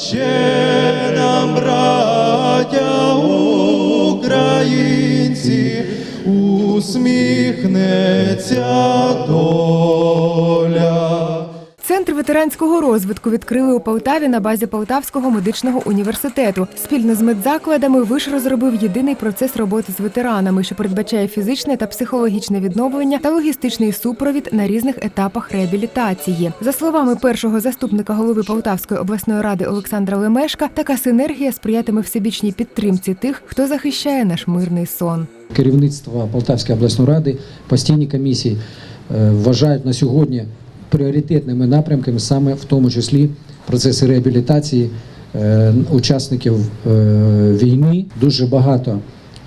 Ще нам, браття українці, усміхнеться доля. Ветеранського розвитку відкрили у Полтаві на базі Полтавського медичного університету. Спільно з медзакладами виш розробив єдиний процес роботи з ветеранами, що передбачає фізичне та психологічне відновлення та логістичний супровід на різних етапах реабілітації. За словами першого заступника голови Полтавської обласної ради Олександра Лемешка, така синергія сприятиме всебічній підтримці тих, хто захищає наш мирний сон. керівництво Полтавської обласної ради, постійні комісії е, вважають на сьогодні пріоритетними напрямками саме в тому числі процеси реабілітації е, учасників е, війни. Дуже багато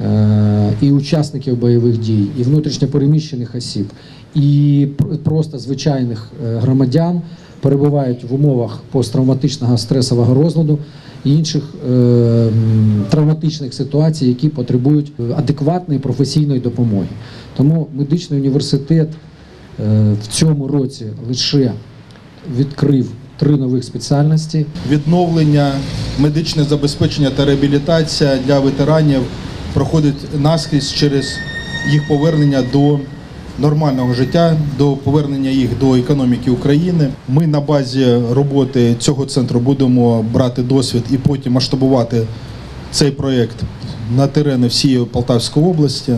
е, і учасників бойових дій, і внутрішньопереміщених осіб, і просто звичайних громадян перебувають в умовах посттравматичного стресового розладу і інших е, травматичних ситуацій, які потребують адекватної професійної допомоги. Тому медичний університет в цьому році лише відкрив три нових спеціальності. відновлення, медичне забезпечення та реабілітація для ветеранів проходить наскрізь через їх повернення до нормального життя, до повернення їх до економіки України. Ми на базі роботи цього центру будемо брати досвід і потім масштабувати цей проєкт на терени всієї Полтавської області.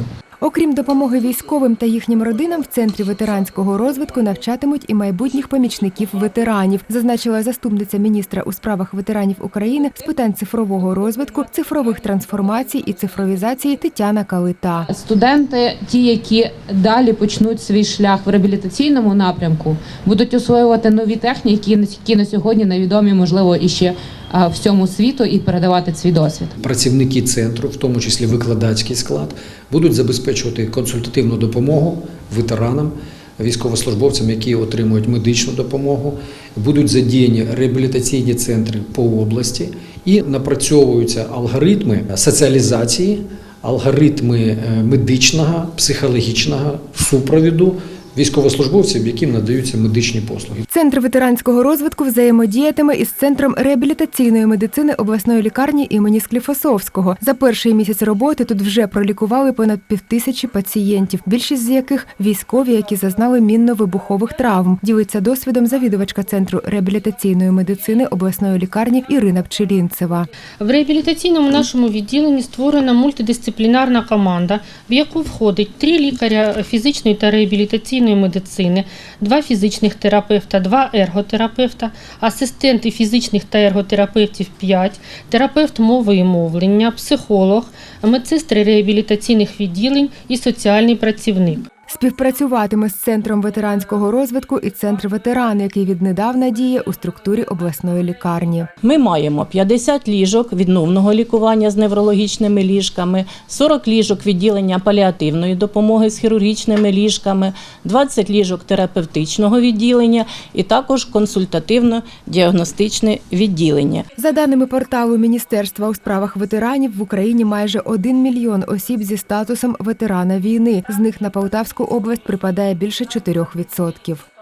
Окрім допомоги військовим та їхнім родинам, в центрі ветеранського розвитку навчатимуть і майбутніх помічників ветеранів, зазначила заступниця міністра у справах ветеранів України з питань цифрового розвитку, цифрових трансформацій і цифровізації Тетяна Калита. Студенти, ті, які далі почнуть свій шлях в реабілітаційному напрямку, будуть освоювати нові техніки, які на сьогодні невідомі, можливо, іще а, всьому світу, і передавати свій досвід. Працівники центру, в тому числі викладацький склад, будуть забезпечувати консультативну допомогу ветеранам, військовослужбовцям, які отримують медичну допомогу, будуть задіяні реабілітаційні центри по області і напрацьовуються алгоритми соціалізації, алгоритми е, медичного, психологічного супровіду військовослужбовців, яким надаються медичні послуги. Центр ветеранського розвитку взаємодіятиме із центром реабілітаційної медицини обласної лікарні імені Скліфосовського. За перший місяць роботи тут вже пролікували понад півтисячі пацієнтів, більшість з яких військові, які зазнали мінно-вибухових травм. Ділиться досвідом завідувачка центру реабілітаційної медицини обласної лікарні Ірина Пчелінцева. В реабілітаційному нашому відділенні створена мультидисциплінарна команда, в яку входить три лікаря фізичної та реабілітаційної медицини, два фізичних терапевта, два ерготерапевта, асистенти фізичних та ерготерапевтів 5, терапевт мови і мовлення, психолог, медсестри реабілітаційних відділень і соціальний працівник. Співпрацюватиме з центром ветеранського розвитку і центр ветеран, який віднедавна діє у структурі обласної лікарні. Ми маємо 50 ліжок відновного лікування з неврологічними ліжками, 40 ліжок відділення паліативної допомоги з хірургічними ліжками, 20 ліжок терапевтичного відділення і також консультативно-діагностичне відділення. За даними порталу Міністерства у справах ветеранів в Україні майже 1 мільйон осіб зі статусом ветерана війни. З них на Полтавську область припадає більше 4%.